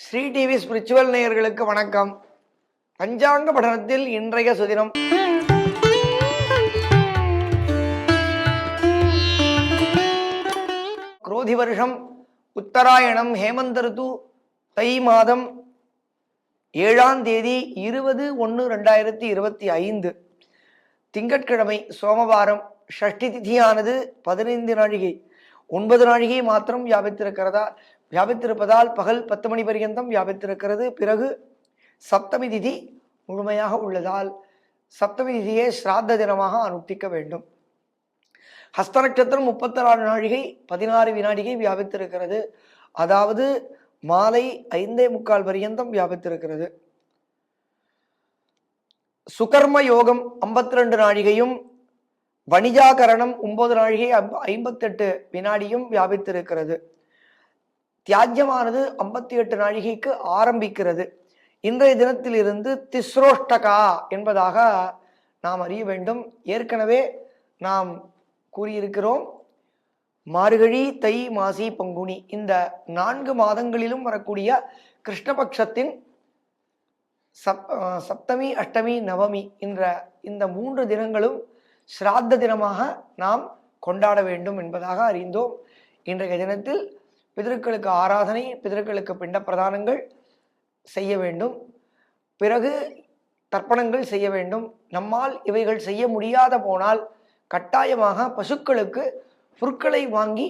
Sri TV spiritual நேயர்களுக்கு வணக்கம். பஞ்சாங்க படனத்தில் இன்றைய சுதினம். குரோதி வருஷம் உத்தராயணம் ஹேமந்த ரிது தை மாதம் ஏழாம் தேதி இருபது ஒன்று ரெண்டாயிரத்தி இருபத்தி ஐந்து. திங்கட்கிழமை சோமவாரம் ஷஷ்டி திதியானது பதினைந்து நாழிகை. ஒன்பது நாழிகை மாத்திரம் வியாபித்திருக்கிறதா? வியாபித்திருப்பதால் பகல் பத்து மணி பர்யந்தம் வியாபித்திருக்கிறது. பிறகு சப்தமி திதி முழுமையாக உள்ளதால் சப்தமி திதியை ஸ்ராத்த தினமாக அனுஷ்டிக்க வேண்டும். ஹஸ்த நட்சத்திரம் முப்பத்தி நாலு நாழிகை பதினாறு வினாடிகை வியாபித்திருக்கிறது. அதாவது மாலை ஐந்தே முக்கால் பரியந்தம் வியாபித்திருக்கிறது. சுகர்ம யோகம் ஐம்பத்தி ரெண்டு நாழிகையும் வணிஜாகரணம் ஒன்பது நாழிகை ஐம்பத்தெட்டு வினாடியும் வியாபித்திருக்கிறது. தியாஜ்யமானது ஐம்பத்தி எட்டு நாழிகைக்கு ஆரம்பிக்கிறது. இன்றைய தினத்திலிருந்து திஸ்ரோஷ்டகா என்பதாக நாம் அறிய வேண்டும். ஏற்கனவே நாம் கூறியிருக்கிறோம் மார்கழி தை மாசி பங்குனி இந்த நான்கு மாதங்களிலும் வரக்கூடிய கிருஷ்ணபக்ஷத்தின் சப் சப்தமி அஷ்டமி நவமி என்ற இந்த மூன்று தினங்களும் ஸ்ராத்த தினமாக நாம் கொண்டாட வேண்டும் என்பதாக அறிந்தோம். இன்றைய தினத்தில் பிதர்களுக்கு ஆராதனை பிதர்களுக்கு பிண்ட பிரதானங்கள் செய்ய வேண்டும். பிறகு தர்ப்பணங்கள் செய்ய வேண்டும். நம்மால் இவைகள் செய்ய முடியாத போனால் கட்டாயமாக பசுக்களுக்கு புற்களை வாங்கி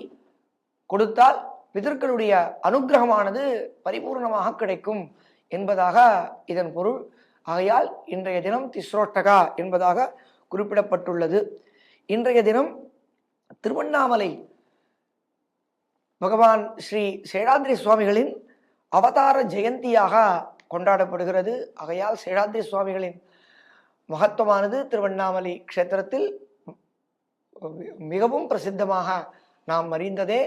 கொடுத்தால் பிதர்களுடைய அனுக்கிரகமானது பரிபூர்ணமாக கிடைக்கும் என்பதாக இதன் பொருள். ஆகையால் இன்றைய தினம் திஸ்ரோட்டகா என்பதாக குறிப்பிடப்பட்டுள்ளது. இன்றைய தினம் திருவண்ணாமலை பகவான் ஸ்ரீ சேடாந்திரி சுவாமிகளின் அவதார ஜெயந்தியாக கொண்டாடப்படுகிறது. ஆகையால் சேடாந்திரி சுவாமிகளின் மகத்துவமானது திருவண்ணாமலை க்ஷேத்திரத்தில் மிகவும் பிரசித்தமாக நாம் அறிந்ததே.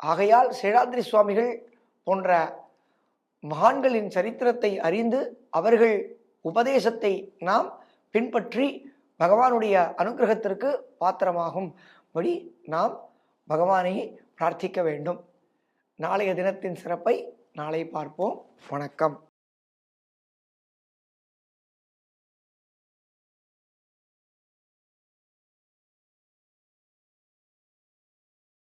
ஆகையால் சேடாந்திரி சுவாமிகள் போன்ற மகான்களின் சரித்திரத்தை அறிந்து அவர்கள் உபதேசத்தை நாம் பின்பற்றி பகவானுடைய அனுகிரகத்திற்கு பாத்திரமாகும்படி நாம் பகவானை பிரார்த்திக்க வேண்டும். நாளைய தினத்தின் சிறப்பை நாளை பார்ப்போம். வணக்கம்.